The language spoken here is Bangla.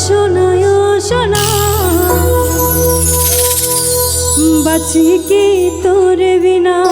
শোনো। বাঁচি কি তোর বিনা?